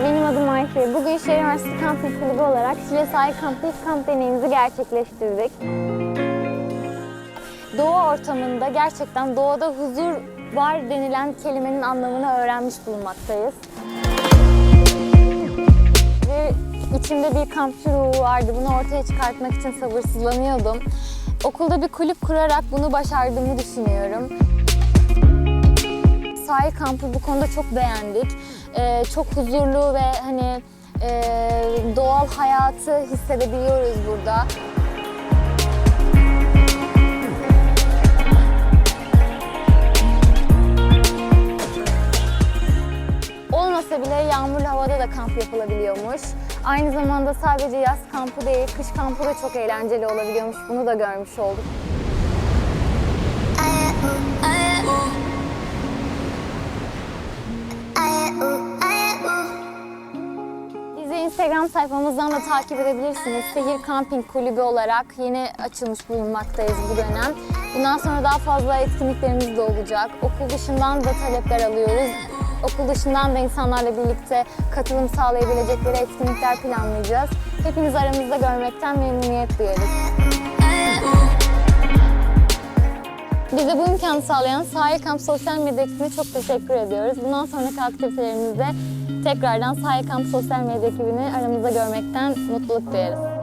benim adım Ayşe. Bugün Şehir Üniversitesi Kamping Kulübü olarak Şile Sahil ilk kamp deneyimizi gerçekleştirdik. Doğa ortamında gerçekten doğada huzur var denilen kelimenin anlamını öğrenmiş bulunmaktayız. Ve içimde bir kampçı ruhu vardı. Bunu ortaya çıkartmak için sabırsızlanıyordum. Okulda bir kulüp kurarak bunu başardığımı düşünüyorum. Sahil kampı bu konuda çok beğendik. Ee, çok huzurlu ve hani e, doğal hayatı hissedebiliyoruz burada. Olmasa bile yağmurlu havada da kamp yapılabiliyormuş. Aynı zamanda sadece yaz kampı değil, kış kampı da çok eğlenceli olabiliyormuş. Bunu da görmüş olduk. Bizi Instagram sayfamızdan da takip edebilirsiniz. Sehir Kamping Kulübü olarak yeni açılmış bulunmaktayız bu dönem. Bundan sonra daha fazla etkinliklerimiz de olacak. Okul dışından da talepler alıyoruz. Okul dışından da insanlarla birlikte katılım sağlayabilecekleri etkinlikler planlayacağız. Hepinizi aramızda görmekten memnuniyet duyarız. Bize bu imkanı sağlayan Sahil Kamp Sosyal Medya ekibine çok teşekkür ediyoruz. Bundan sonraki aktivitelerimizde tekrardan Sahil Kamp Sosyal Medya ekibini aramızda görmekten mutluluk duyarız.